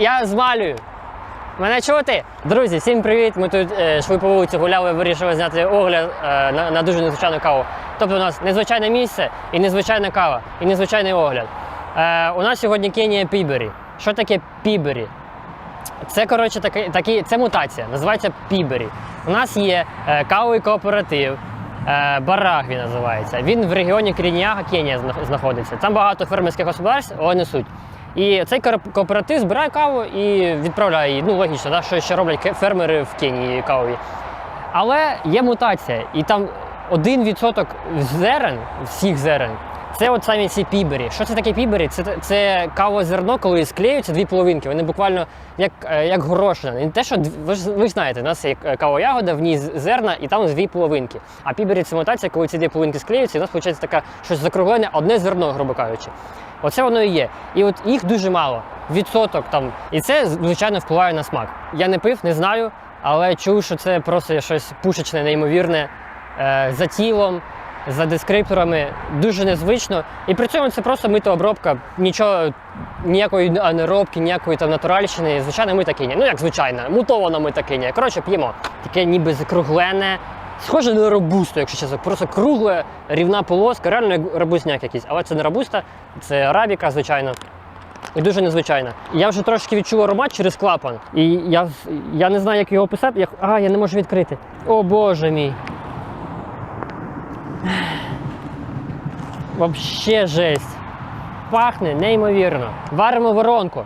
я змалюю. Мене чути? Друзі, всім привіт! Ми тут е, йшли по вулиці гуляли, вирішили зняти огляд е, на, на дуже незвичайну каву. Тобто у нас незвичайне місце і незвичайна кава, і незвичайний огляд. Е, у нас сьогодні Кенія Пібері. Що таке Пібері? Це коротше такі, такі, це мутація, називається Пібері. У нас є е, кавовий кооператив. е, Барагві називається. Він в регіоні Крініага, Кенія знаходиться. Там багато фермерських господарств, але не суть. І цей кооператив збирає каву і відправляє її. Ну, логічно, так, що ще роблять фермери в Кенії кавові. Але є мутація, і там 1% зерен, всіх зерен, це от самі ці пібері. Що це таке пібері? Це, це кавозерно, коли склеюються дві половинки. Вони буквально як, е, як горошина. Не те, що ви ж ви знаєте, у нас є е, кавоягода, в ній зерна, і там дві половинки. А пібері це мутація, коли ці дві половинки склеюються, і у нас виходить така щось закруглене, одне зерно, грубо кажучи. Оце воно і є. І от їх дуже мало. Відсоток там. І це, звичайно, впливає на смак. Я не пив, не знаю, але чув, що це просто щось пушечне, неймовірне е, за тілом, за дескрипторами, дуже незвично. І при цьому це просто митообробка, нічого, ніякої анаробки, ніякої там натуральщини. Звичайно, ми такі. Ну як звичайно, мутована ми такі. Коротше, п'ємо. Таке ніби закруглене. Схоже на робусту, якщо чесно. Просто кругле, рівна полоска, реально як робусняк якийсь. Але це не робуста, це арабіка, звичайно. І дуже незвичайна. Я вже трошки відчув аромат через клапан. І я, я не знаю, як його описати. Я, а, я не можу відкрити. О боже мій. Вообще жесть. Пахне неймовірно. Варимо воронку.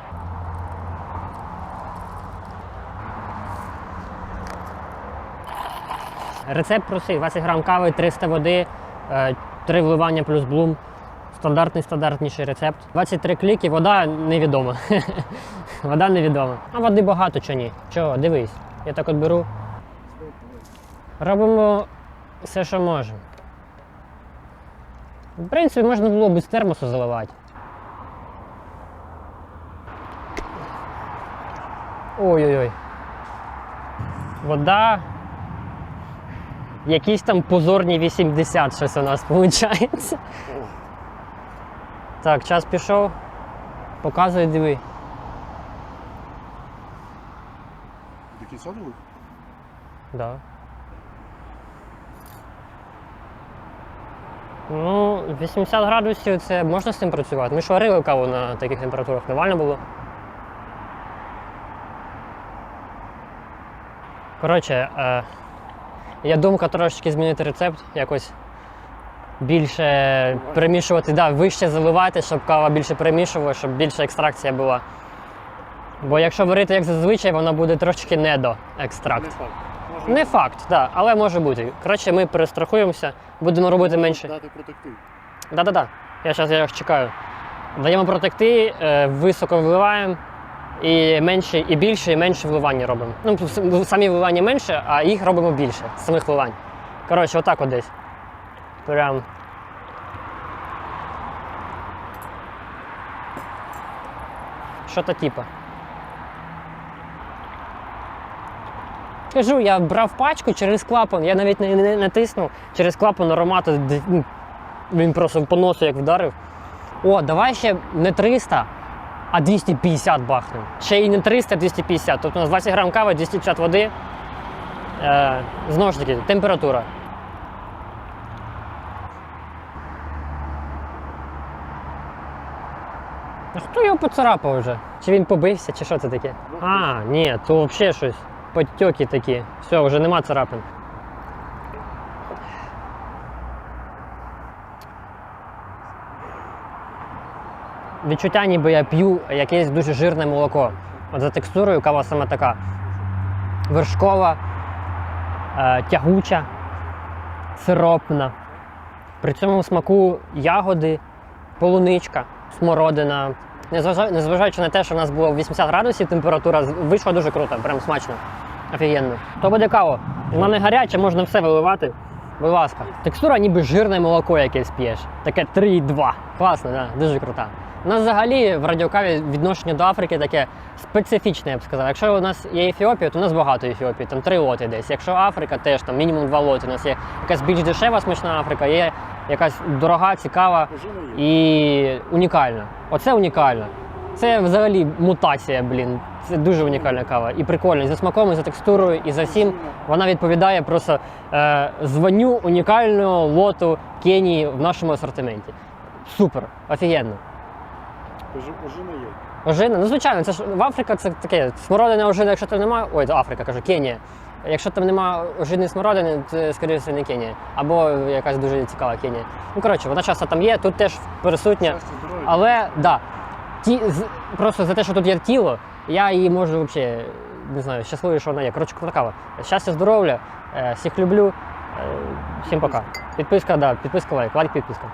Рецепт простий: 20 грам кави, 300 води, 3 вливання плюс блум. Стандартний стандартніший рецепт. 23 кліки, вода невідома. вода невідома. А води багато чи ні. Чого, дивись. Я так от беру. Робимо все, що можемо. В принципі, можна було б з термосу заливати. Ой-ой-ой. Вода. Якісь там позорні 80 щось у нас виходить. Так, час пішов. Показуй, диви. До кінця дали? Да. Ну, 80 градусів це можна з цим працювати. Ми ж варили каву на таких температурах, нормально було. Коротше, е, є думка трошечки змінити рецепт, якось більше перемішувати, да, вище заливати, щоб кава більше перемішувала, щоб більше екстракція була. Бо якщо варити як зазвичай, вона буде трошки недо екстракт. Не факт. Так, але може бути. Коротше, ми перестрахуємося, будемо робити менше. дати протекти. Да-да-да. Я зараз я їх чекаю. Даємо протекти, е, високо вливаємо, і менше, і більше, і менше вливання робимо. Ну, самі вливання менше, а їх робимо більше, самих вливань. Коротше, отак от десь. Прям. Що то типа. Кажу, я брав пачку через клапан, я навіть не, не натиснув через клапан аромату. ну, Він просто по носу як вдарив. О, давай ще не 300, а 250 бахнемо. Ще і не 300, а 250. Тобто у нас 20 грам кави, 250 води. Е, знову ж таки, температура. А Хто його поцарапав вже? Чи він побився, чи що це таке? А, ні, то взагалі щось. Подтьоки такі. Все, вже нема царапин. Відчуття, ніби я п'ю якесь дуже жирне молоко. От за текстурою кава саме така. Вершкова, е, тягуча, сиропна. При цьому смаку ягоди, полуничка, смородина. Незважаючи на те, що в нас було 80 градусів, температура вийшла дуже круто, прям смачно. Офігенно. То буде каво. Вона не гаряча, можна все виливати. Будь ласка. Текстура ніби жирне молоко якесь п'єш. Таке 3,2. Класно, да? дуже крута. У нас взагалі в радіокаві відношення до Африки таке специфічне, я б сказав. Якщо у нас є Ефіопія, то у нас багато Ефіопії, там три лоти десь. Якщо Африка, теж там мінімум два лоти. У нас є якась більш дешева смачна Африка, є якась дорога, цікава і унікальна. Оце унікально. Це взагалі мутація, блін. Це дуже унікальна кава. І прикольно, і за смаком, і за текстурою, і за всім. Вона відповідає просто е, званню унікального лоту Кенії в нашому асортименті. Супер, офігенно. Ожина є. Ожина, ну звичайно, це ж в Африка це таке смородина ожина, якщо там немає. Ой, це Африка, кажу, Кенія. Якщо там немає ожини смородини, це скоріше все, не Кенія. Або якась дуже цікава Кенія. Ну коротше, вона часто там є, тут теж присутня. Але да, ті, з- просто за те, що тут є тіло, я її можу взагалі не знаю, щасливий, що вона є. Коротше, крута. Щастя, здоров'я, е, всіх люблю. Е, Всім пока. Підписка, да, підписка лайк, лайк, підписка.